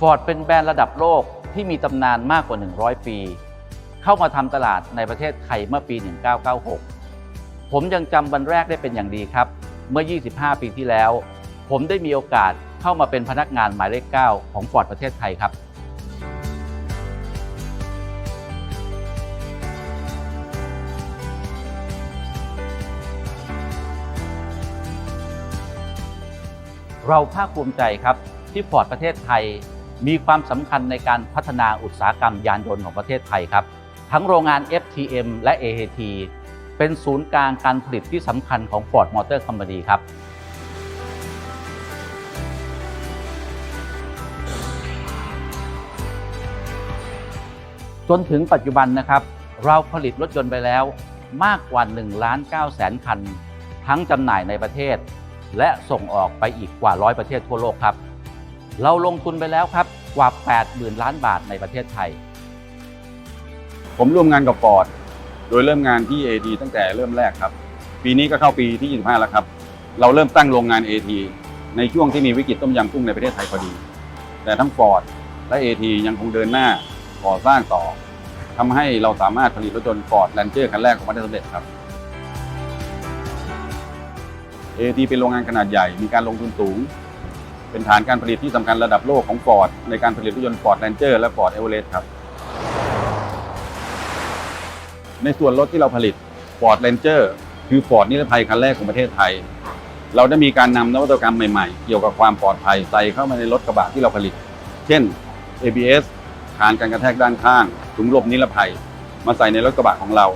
Ford เป็นแบรนด์ระดับโลกที่มีตำนานมากกว่า 100 ปี เข้ามาทำตลาดในประเทศไทยเมื่อปี 1996 ผมยังจำวันแรกได้เป็นอย่างดีครับ เมื่อ 25 ปีที่แล้ว ผมได้มีโอกาสเข้ามาเป็นพนักงานหมายเลข 9 ของ Ford ประเทศไทยครับเราภาคภูมิใจครับที่ฟอร์ดประเทศไทย มีความสำคัญในการพัฒนาอุตสาหกรรมยานยนต์ของประเทศไทยครับ ทั้งโรงงาน FTM และ AAT เป็นศูนย์กลางการผลิตที่สำคัญของ Ford Motor Company ครับจนถึงปัจจุบันนะครับ เราผลิตรถยนต์ไปแล้วมากกว่า1ล้าน9แสนคัน ทั้งจำหน่ายในประเทศ และส่งออกไปอีกกว่าร้อยประเทศทั่วโลกครับ เราลงทุนไปแล้วครับ กว่า 80,000 ล้านบาทในประเทศไทย ผมร่วมงานกับฟอร์ดโดยเริ่มงานที่ AT ตั้งแต่เริ่มแรกครับ ปีนี้ก็เข้าปีที่ 25 แล้วครับ เราเริ่มตั้งโรงงาน AT ในช่วงที่มีวิกฤตต้มยำกุ้งในประเทศไทยพอดี แต่ทั้งฟอร์ดและ AT ยังคงเดินหน้าก่อสร้างต่อทำให้เราสามารถผลิตรถยนต์ฟอร์ดแลนเจอร์คันแรกของประเทศสำเร็จครับ AT เป็นโรงงานขนาดใหญ่มีการลงทุนสูง เป็นฐานการผลิตที่สำคัญระดับโลกของ Ford ในการผลิตรถยนต์ Ford Ranger และ Ford Everest ครับ ในส่วนรถที่เราผลิต Ford Ranger คือ Ford นิรภัยคันแรกของประเทศไทย เราได้มีการนำนวัตกรรมใหม่ๆ เกี่ยวกับความปลอดภัยใส่เข้ามาในรถกระบะที่เราผลิต เช่น ABS ฐานการกระแทกด้านข้างถุงลมนิรภัย มาใส่ในรถกระบะของเรา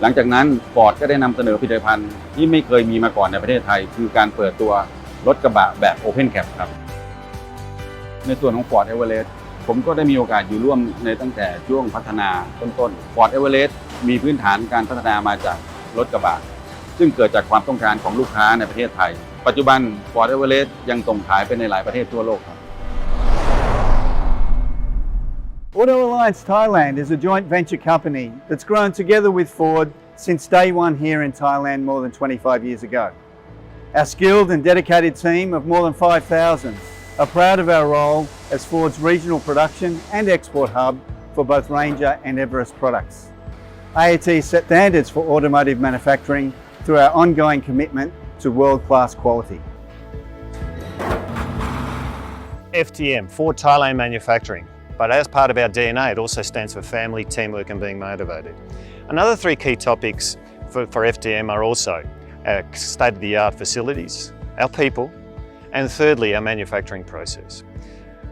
หลังจากนั้น Ford ก็ได้นำเสนอผลิตภัณฑ์ที่ไม่เคยมีมาก่อนในประเทศไทย คือการเปิดตัว รถกระบะแบบ Open Cap ครับ ในส่วนของ Ford Everest ผมก็ได้มีโอกาสอยู่ร่วมในตั้งแต่ช่วงพัฒนาต้นๆ Ford Everest มีพื้นฐานการพัฒนามาจากรถกระบะ ซึ่งเกิดจากความต้องการของลูกค้าในประเทศไทย ปัจจุบัน Ford Everest ยังส่งขายไปในหลายประเทศทั่วโลกครับ Auto Alliance Thailand is a joint venture company that's grown together with Ford since day one here in Thailand more than 25 years ago. Our skilled and dedicated team of more than 5,000 are proud of our role as Ford's regional production and export hub for both Ranger and Everest products. AAT set standards for automotive manufacturing through our ongoing commitment to world-class quality. FTM, Ford Thailand Manufacturing. But as part of our DNA, it also stands for family, teamwork, and being motivated. Another three key topics for, for FTM are also our state of the art facilities, our people, and thirdly, our manufacturing process.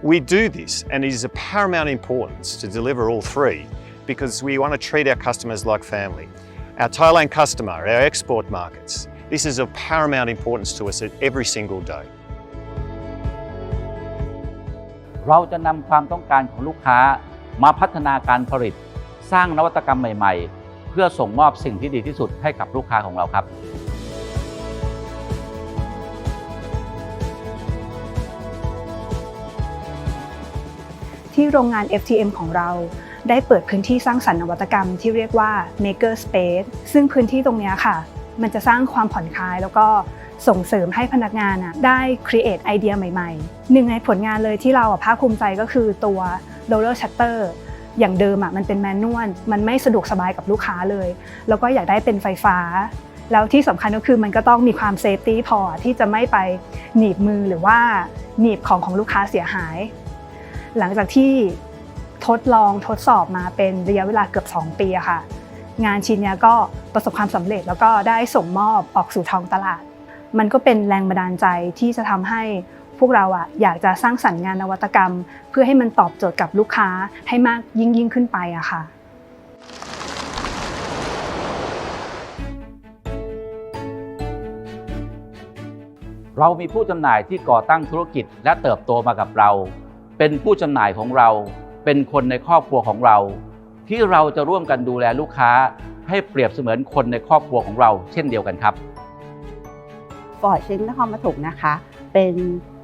We do this, and it is of paramount importance to deliver all three because we want to treat our customers like family. Our Thailand customer, our export markets, this is of paramount importance to us at every single day. เราจะนำความต้องการของลูกค้ามาพัฒนาการผลิต สร้างนวัตกรรมใหม่ๆ เพื่อส่งมอบสิ่งที่ดีที่สุดให้กับลูกค้าของเราครับ ที่โรงงาน FTM ของเรา ได้เปิดพื้นที่สร้างสรรค์นวัตกรรมที่เรียกว่า Maker Space ซึ่งพื้นที่ตรงนี้ค่ะ มันจะสร้างความผ่อนคลายแล้วก็ส่งเสริมให้พนักงานอะได้ create ไอเดียใหม่ๆ หนึ่งในผลงานเลยที่เราภาคภูมิใจก็คือตัว roller shutter อย่างเดิมอะมันเป็นแมนนวลมันไม่สะดวกสบายกับลูกค้าเลย แล้วก็อยากได้เป็นไฟฟ้า แล้วที่สำคัญก็คือมันก็ต้องมีความเซฟตี้พอที่จะไม่ไปหนีบมือหรือว่าหนีบของของลูกค้าเสียหาย หลังจากที่ทดลองทดสอบมาเป็นระยะเวลาเกือบ 2 ปีค่ะ งานชิ้นนี้ก็ประสบความสำเร็จแล้วก็ได้ส่งมอบออกสู่ท้องตลาด มันก็เป็นแรงบันดาลใจที่จะทำให้พวกเราอะอยากจะสร้างสรรค์งานนวัตกรรม เพื่อให้มันตอบโจทย์กับลูกค้าให้มากยิ่งยิ่งขึ้นไปอะค่ะเรามีผู้จำหน่ายที่ก่อตั้งธุรกิจและเติบโตมากับเรา เป็นผู้จำหน่ายของเรา เป็นคนในครอบครัวของเรา ที่เราจะร่วมกันดูแลลูกค้า ให้เปรียบเสมือนคนในครอบครัวของเรา เช่นเดียวกันครับฟอร์ดชิงนครปฐมนะคะ เป็น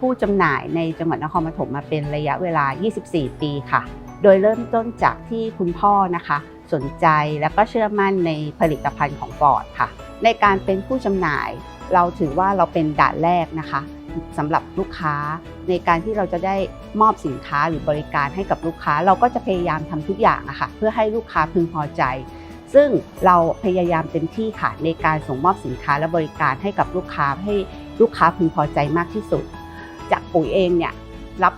ผู้จำหน่ายในจังหวัดนครปฐมมาเป็นระยะเวลา 24 ปีค่ะ โดยเริ่มต้นจากที่คุณพ่อนะคะ สนใจแล้วก็เชื่อมั่นในผลิตภัณฑ์ของฟอร์ดค่ะ ในการเป็นผู้จำหน่าย เราถือว่าเราเป็นด่านแรกนะคะสำหรับลูกค้าในการที่เราจะได้มอบสินค้าหรือบริการให้กับลูกค้า เราก็จะพยายามทำทุกอย่างอะคะเพื่อให้ลูกค้าพึงพอใจ ซึ่งเราพยายามเต็มที่ค่ะในการส่งมอบสินค้าและบริการให้กับลูกค้าให้ลูกค้าพึงพอใจมากที่สุด จากปุ๋ยเองเนี่ยรับ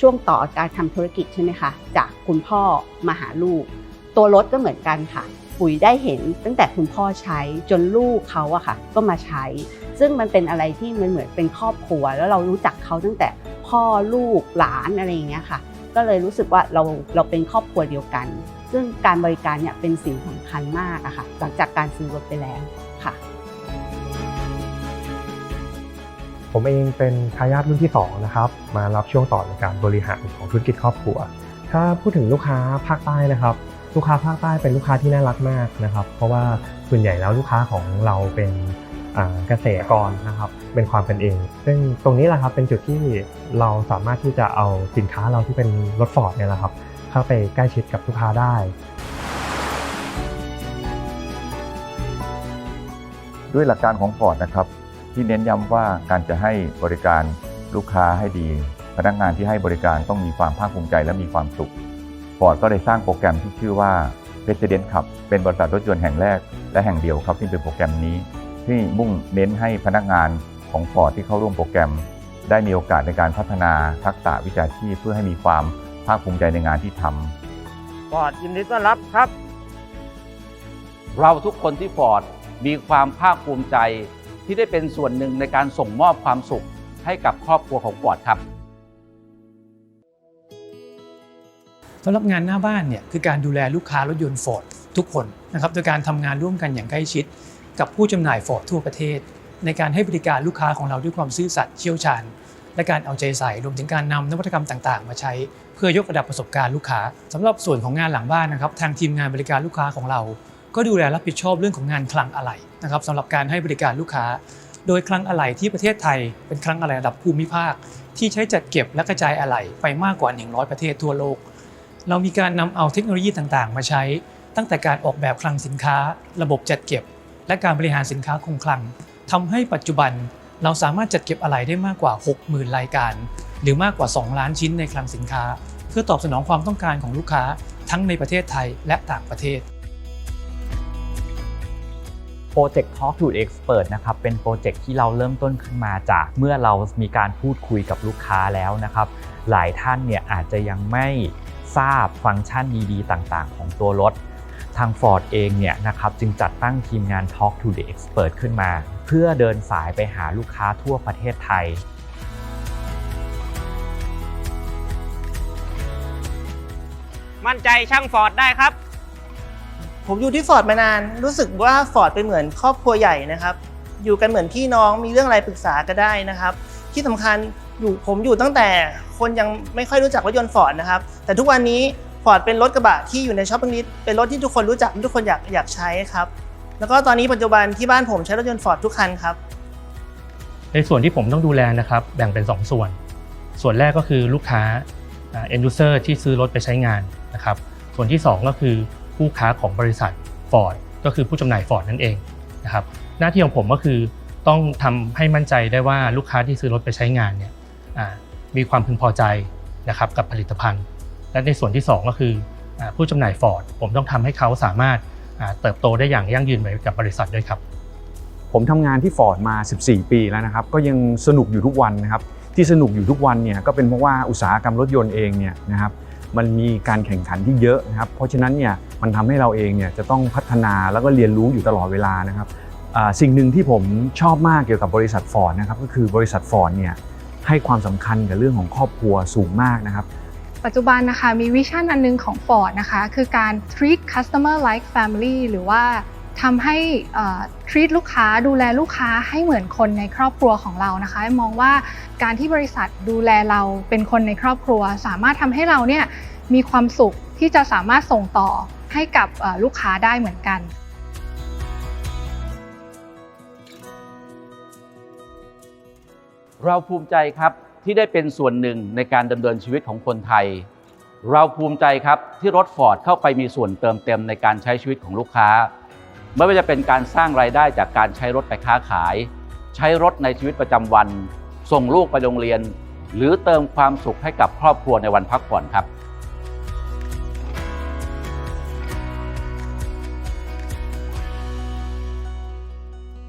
ช่วงต่อการทำธุรกิจใช่ไหมคะจากคุณพ่อมาหาลูก ตัวรถก็เหมือนกันค่ะ ปุ๋ยได้เห็นตั้งแต่คุณพ่อใช้จนลูกเขาอะค่ะ ก็มาใช้ ซึ่งมันเป็นอะไรที่มันเหมือนเป็นครอบครัว แล้วเรารู้จักเขาตั้งแต่พ่อลูกหลานอะไรอย่างเงี้ยค่ะ ก็เลยรู้สึกว่าเราเราเป็นครอบครัวเดียวกัน ซึ่งการบริการเนี่ยเป็นสิ่งสำคัญมากอะค่ะ หลังจากการซื้อรถไปแล้วค่ะ ผมเองเป็นทายาทรุ่นที่ 2 นะครับ มารับช่วงต่อในการบริหารของธุรกิจครอบครัว ถ้าพูดถึงลูกค้าภาคใต้นะครับ ลูกค้าภาคใต้เป็นลูกค้าที่น่ารักมากนะครับ เพราะว่าส่วนใหญ่แล้วลูกค้าของเราเป็นเกษตรกรนะครับเป็นความเป็นเอง ซึ่งตรงนี้แหละครับเป็นจุดที่เราสามารถที่จะเอาสินค้าเราที่เป็นรถฟอร์ดเนี่ยแหละครับเข้าไปใกล้ชิดกับลูกค้าได้ ด้วยหลักการของ Ford นะครับที่เน้นย้ำว่าการจะให้บริการลูกค้าให้ดี พนักงานที่ให้บริการต้องมีความภาคภูมิใจและมีความสุข Ford ก็ได้สร้างโปรแกรมที่ชื่อว่า President ครับเป็นบริษัทรถยนต์แห่งแรก และแห่งเดียวครับที่เป็นโปรแกรมนี้ ที่มุ่งเน้นให้พนักงานของ Ford ที่เข้าร่วมโปรแกรม ได้มีโอกาสในการพัฒนาทักษะวิชาชีพเพื่อให้มีความภาคภูมิใจในงานที่ทำฟอร์ดยินดีต้อนรับครับ เราทุกคนที่ฟอร์ดมีความภาคภูมิใจที่ได้เป็นส่วนหนึ่งในการส่งมอบความสุขให้กับครอบครัวของฟอร์ดครับ สำหรับงานหน้าบ้านเนี่ยคือการดูแลลูกค้ารถยนต์ฟอร์ดทุกคนนะครับโดยการทำงานร่วมกันอย่างใกล้ชิด กับผู้จำหน่ายฟอร์ดทั่วประเทศ ในการให้บริการลูกค้าของเราด้วยความซื่อสัตย์เชี่ยวชาญ และการเอาใจใส่รวมถึงการนำนวัตกรรมต่าง ๆ มาใช้ เพื่อยกระดับประสบการณ์ลูกค้าสำหรับส่วนของงานหลังบ้านนะครับทางทีมงานบริการลูกค้าของเรา ก็ดูแลรับผิดชอบเรื่องของงานคลังอะไหล่นะครับสำหรับการให้บริการลูกค้า โดยคลังอะไหล่ที่ประเทศไทย เป็นคลังอะไหล่ระดับภูมิภาค ที่ใช้จัดเก็บและกระจายอะไหล่ไปมากกว่า 100 ประเทศทั่วโลก เรามีการนำเอาเทคโนโลยีต่างๆ มาใช้ ตั้งแต่การออกแบบคลังสินค้า ระบบจัดเก็บ และการบริหารสินค้าคงคลังทำให้ปัจจุบันเราสามารถจัดเก็บอะไหล่ได้มากกว่า 60,000 รายการ หรือมากกว่า 2 ล้านชิ้นในคลังสินค้า เพื่อตอบสนองความต้องการของลูกค้าทั้งในประเทศไทยและต่างประเทศ โปรเจกต์ Talk to Expert นะครับ เป็นโปรเจกต์ที่เราเริ่มต้นขึ้นมาจากเมื่อเรามีการพูดคุยกับลูกค้าแล้วนะครับ หลายท่านเนี่ยอาจจะยังไม่ ทราบฟังก์ชันดีๆ ต่างๆ ของตัวรถ ทาง Ford เองเนี่ยนะครับจึงจัดตั้งทีมงาน Talk to the Expert ขึ้นมา เพื่อเดินสายไปหาลูกค้าทั่วประเทศไทยมั่นใจช่างฟอร์ดได้ครับ ผมอยู่ที่ฟอร์ดมานาน รู้สึกว่าฟอร์ดเป็นเหมือนครอบครัวใหญ่นะครับ อยู่กันเหมือนพี่น้องมีเรื่องอะไรปรึกษาก็ได้นะครับ ที่สำคัญ อยู่ผมอยู่ตั้งแต่คนยังไม่ค่อยรู้จักรถยนต์ฟอร์ดนะครับ แต่ทุกวันนี้ฟอร์ดเป็นรถกระบะที่อยู่ในช้อปปิ้งลิสต์เป็นรถที่ทุกคนรู้จักทุกคนอยากอยากใช้ครับ แล้วก็ตอนนี้ปัจจุบันที่บ้านผมใช้รถยนต์ฟอร์ดทุกคันครับ ในส่วนที่ผมต้องดูแลนะครับ แบ่งเป็น 2 ส่วน ส่วนแรกก็คือลูกค้า end user ที่ซื้อรถไปใช้งานนะครับ ส่วนที่ 2 ก็คือผู้ค้าของบริษัท Ford ก็คือผู้จำหน่าย Ford นั่นเองนะครับ หน้าที่ของผมก็คือต้องทำให้มั่นใจได้ว่าลูกค้าที่ซื้อรถไปใช้งานเนี่ย มีความพึงพอใจนะครับกับผลิตภัณฑ์ และในส่วนที่ 2 ก็คืออผู้จำหน่าย Ford ผมต้องทำให้เขาสามารถเติบโตได้อย่างยั่งยืนไปกับบริษัทด้วยครับ ผมทำงานที่ฟอร์ดมา 14 ปีแล้วนะครับ ก็ยังสนุกอยู่ทุกวันนะครับ ที่สนุกอยู่ทุกวันเนี่ยก็เป็นเพราะว่าอุตสาหกรรมรถยนต์เองเนี่ยนะครับมันมีการแข่งขันที่เยอะนะครับ เพราะฉะนั้นเนี่ยมันทำให้เราเองเนี่ยจะต้องพัฒนาแล้วก็เรียนรู้อยู่ตลอดเวลานะครับสิ่งหนึ่งที่ผมชอบมากเกี่ยวกับบริษัทฟอร์ดนะครับก็คือบริษัทฟอร์ดเนี่ย ให้ความสำคัญกับเรื่องของครอบครัวสูงมากนะครับ ปัจจุบันนะคะมีวิชั่นอันนึงของ Ford นะคะคือการ treat customer like family หรือว่าทำให้ treat ลูกค้าดูแลลูกค้าให้เหมือนคนในครอบครัวของเรานะคะมองว่าการที่บริษัทดูแลเราเป็นคนในครอบครัว สามารถทำให้เราเนี่ยมีความสุขที่จะสามารถส่งต่อให้กับลูกค้าได้เหมือนกัน เราภูมิใจครับที่ได้เป็นส่วนหนึ่งในการดำเนินชีวิตของคนไทย เราภูมิใจครับที่รถฟอร์ดเข้าไปมีส่วนเติมเต็มในการใช้ชีวิตของลูกค้า ไม่ว่าจะเป็นการสร้างรายได้จากการใช้รถไปค้าขาย ใช้รถในชีวิตประจำวัน ส่งลูกไปโรงเรียน หรือเติมความสุขให้กับครอบครัวในวันพักผ่อนครับ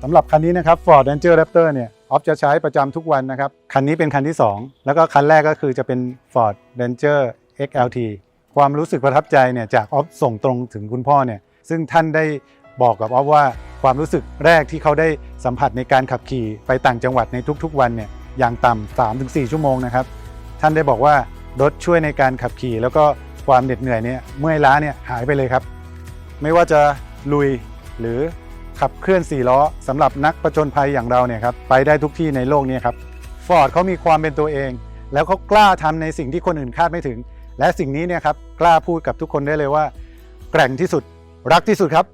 สำหรับคันนี้นะครับ Ford Ranger Raptor เนี่ย ออฟจะใช้ประจำทุกวันนะครับ คันนี้เป็นคันที่ 2 แล้วก็คันแรกก็คือจะเป็น Ford Ranger XLT ความรู้สึกประทับใจเนี่ยจากออฟส่งตรงถึงคุณพ่อเนี่ยซึ่งท่านได้บอกกับออฟว่าความรู้สึกแรกที่เขาได้สัมผัสในการขับขี่ไปต่างจังหวัดในทุกๆ วันเนี่ยอย่างต่ำ3-4ชั่วโมงนะครับ ท่านได้บอกว่ารถช่วยในการขับขี่ แล้วก็ความเหน็ดเหนื่อยเนี่ยเมื่อยล้าเนี่ยหายไปเลยครับ ไม่ว่าจะลุยหรือ ขับเคลื่อน 4 ล้อสำหรับนักประจนภัยอย่างเราเนี่ยครับไปได้ทุกที่ในโลกนี้ครับฟอร์ดเขามีความเป็นตัวเอง แล้วเขากล้าทำในสิ่งที่คนอื่นคาดไม่ถึง และสิ่งนี้เนี่ยครับกล้าพูดกับทุกคนได้เลยว่า แกร่งที่สุดรักที่สุดครับ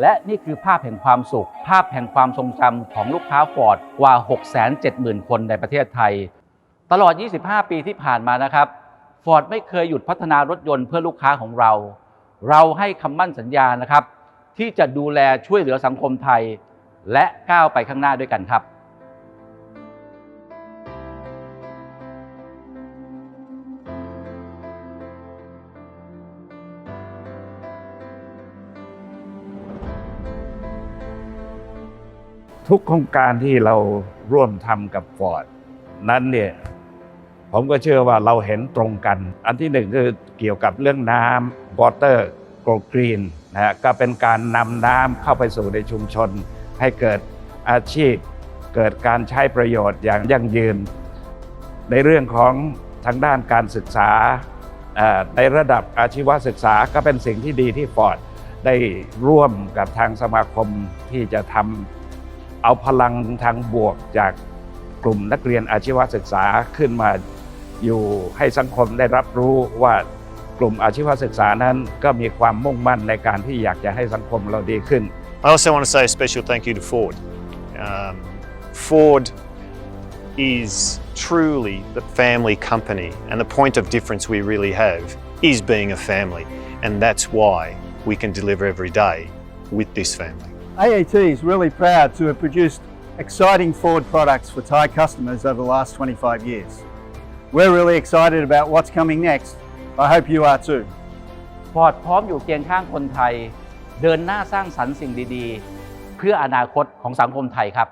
และนี่คือภาพแห่งความสุข ภาพแห่งความทรงจำของลูกค้าฟอร์ดกว่า 670,000 คนในประเทศไทย ตลอด 25 ปีที่ผ่านมานะครับฟอร์ดไม่เคยหยุดพัฒนารถยนต์เพื่อลูกค้าของเรา เราให้คำมั่นสัญญานะครับ ที่จะดูแลช่วยเหลือสังคมไทย และก้าวไปข้างหน้าด้วยกันครับ ทุกโครงการที่เราร่วมทำกับฟอร์ดนั้นเนี่ยผมก็เชื่อว่าเราเห็นตรงกัน อันที่หนึ่งคือเกี่ยวกับเรื่องน้ำ water go green นะฮะก็เป็นการนำน้ำเข้าไปสู่ในชุมชน ให้เกิดอาชีพ เกิดการใช้ประโยชน์อย่างยั่งยืน ในเรื่องของทางด้านการศึกษาในระดับอาชีวศึกษาก็เป็นสิ่งที่ดีที่ฟอร์ดได้ร่วมกับทางสมาคมที่จะทำ เอาพลังทางบวกจากกลุ่มนักเรียนอาชีวศึกษาขึ้นมาอยู่ให้สังคมได้รับรู้ว่ากลุ่มอาชีวศึกษานั้นก็มีความมุ่งมั่นในการที่อยากจะให้สังคมเราดีขึ้น I also want to say a special thank you to Ford. Um, Ford is truly the family company, and the point of difference we really have is being a family, and that's why we can deliver every day with this family. AAT is really proud to have produced exciting Ford products for Thai customers over the last 25 years. We're really excited about what's coming next. I hope you are too. ฟอร์ดพร้อมอยู่เคียงข้างคนไทย เดินหน้าสร้างสรรค์สิ่งดี ๆ เพื่ออนาคตของสังคมไทยครับ